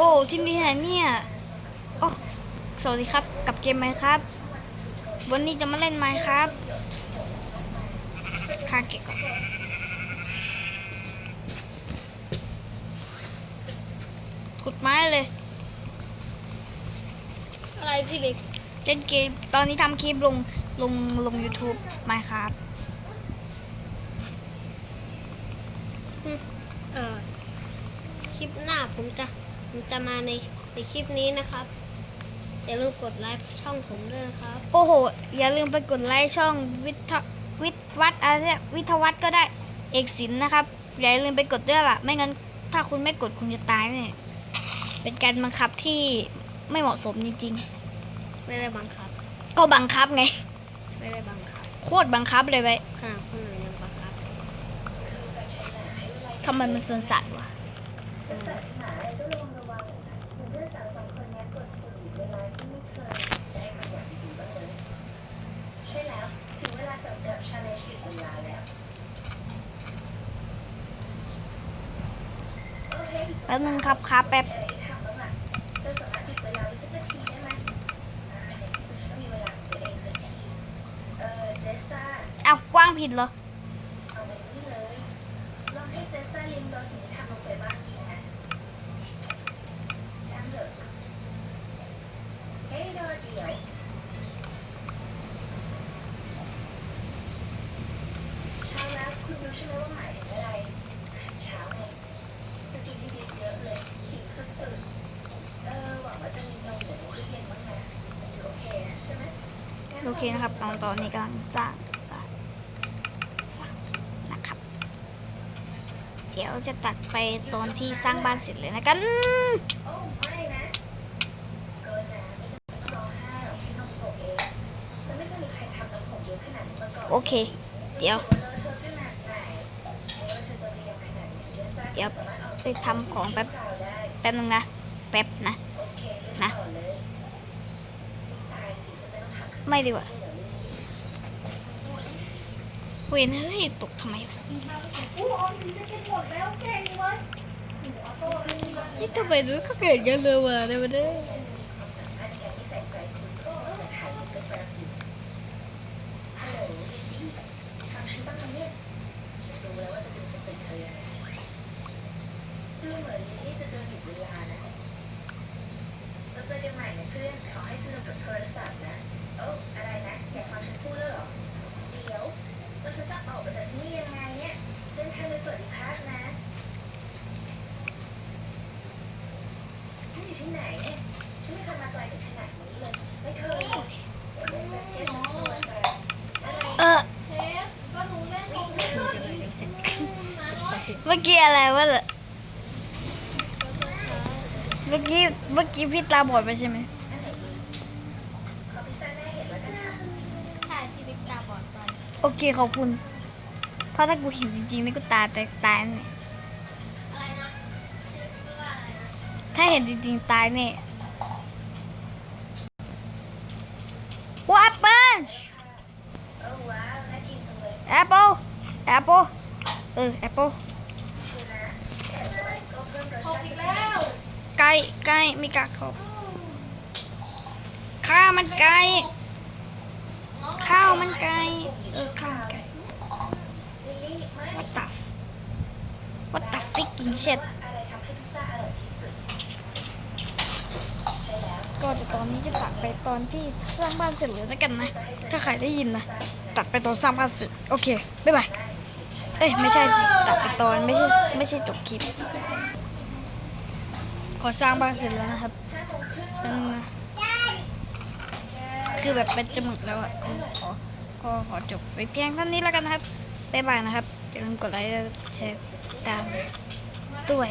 โอ้ที่นี่ไหนเนี่ยโอ้สวัสดีครับกับเกมไหมครับ วันนี้จะมาเล่นไหมครับคาเกะก่อนขุดไม้เลย อะไรพี่บิ๊กเล่นเกมตอนนี้ทำคลิปลงลงลง YouTube ไหมครับเออคลิปหน้าผมจะผม จะมาในในคลิปนี้นะครับ อย่าลืมกดไลค์ช่องผมด้วยนะครับ โอ้โห อย่าลืมไปกดไลค์ช่องวิทยวิทย์วัดอะไรเนี่ยวิทยวัฒน์ก็ได้เอกศิลป์นะครับ อย่าลืมไปกดด้วยล่ะ ไม่งั้นถ้าคุณไม่กดคุณจะตายเนี่ยเป็นการบังคับที่ไม่เหมาะสมจริงไม่ได้บังคับๆก็บังคับไง ไม่ได้บังคับ โคตรบังคับเลยไปขนาดคนอื่นยังบังคับทำไมมันสนสัตว์วะ แป๊บนึงครับครับแป๊บเอากว้างผิดเหรอเช้าแล้วคุณรู้ใช่ไหมว่าหมาย โอเคนะครับตอนตอนนี้กำลังสร้างนสร้างนะครับ เดี๋ยวจะตัดไปตอนที่สร้างบ้านเสร็จเลยนะกันโอเค เดี๋ยว เดี๋ยวไปทำของแป๊บ แป๊บนึงนะ แป๊บนะ นะก่อนเลยตายสิจะไม่ต้องทำไม่ดีกว่าเวนเฮ้ยตกทำไมวะนี่ทำไมรู้เขาเกิดกันเลยว่ะเดี๋ยวมาได้อันนี้ที่ใส่ใจคุณก็ถ่ายรูปแป๊บอยู่ฮัลโหลดิดี้ฟังฉันบ้างไหมเนี่ยฉันรู้แล้วว่าจะเป็นสเปนเธอยังไงดูเหมือนลิลลี่จะเดินอยู่เวลานะ เราเจอกันใหม่นะเพื่อนขอให้สนุกกับโทรศัพท์นะโอ้อะไรนะอยากฟังฉันพูดเลยเหรอเดี๋ยวแล้วฉันจะออกไปจากที่นี่ยังไงเนี่ยเดินทางโดยสวัสดิภาพนะฉันอยู่ที่ไหนเนี่ยฉันไม่เคยมาไกลถึงขนาดนี้เลยไม่เคยเดี๋ยวจะเก็บตัวจะอะไรเออเชฟก็หนูเล่นผมไม่ขึ้นมาหน่อย เมื่อกี้อะไรวะเนี่ย เมื่อกี้เมื่อกี้พี่ตาบอดไปใช่ไหมขอพิซซ่าหน้าเห็ดแล้วกันค่ะใช่พี่บิ๊กตาบอดไปโอเคขอบคุณเพราะถ้ากูเห็นจริงๆนี่กูตาแตกตายแน่อะไรนะพี่พูดว่าอะไรนะถ้าเห็นจริงๆตายแน่ว้าแอปเปิ้ลเออว้าวน่ากินจังเลยแอปเปิ้ลแอปเปิ้ลเออแอปเปิ้ล คือนะแต่ว่าก็เพิ่มรส หก ชาติ อีกแล้ว ไก่ไก่ไม่กล้าเข้าข้าวมันไก่ข้าวมันไก่เออข้าวมันไก่ลิลลี่ไม่ what the what the freaking shit อะไรทำให้พิซซ่าอร่อยที่สุดใช่แล้วก็เดี๋ยวตอนนี้จะตัดไปตอนที่สร้างบ้านเสร็จเลยแล้วกันนะ ถ้าใครได้ยินนะ ตัดไปตอนสร้างบ้านเสร็จ โอเค บ๊ายบาย เอ้ย ไม่ใช่ตัดไปตอนไม่ใช่ไม่ใช่จบคลิป ขอสร้างบ้านเสร็จแล้วนะครับนั่นนะคือแบบเป็นจมูกแล้วอะขอก็ขอจบไปเพียงเท่านี้แล้วกันนะครับบ๊ายบายนะครับอย่าลืมกดไลค์และแชร์ตามด้วย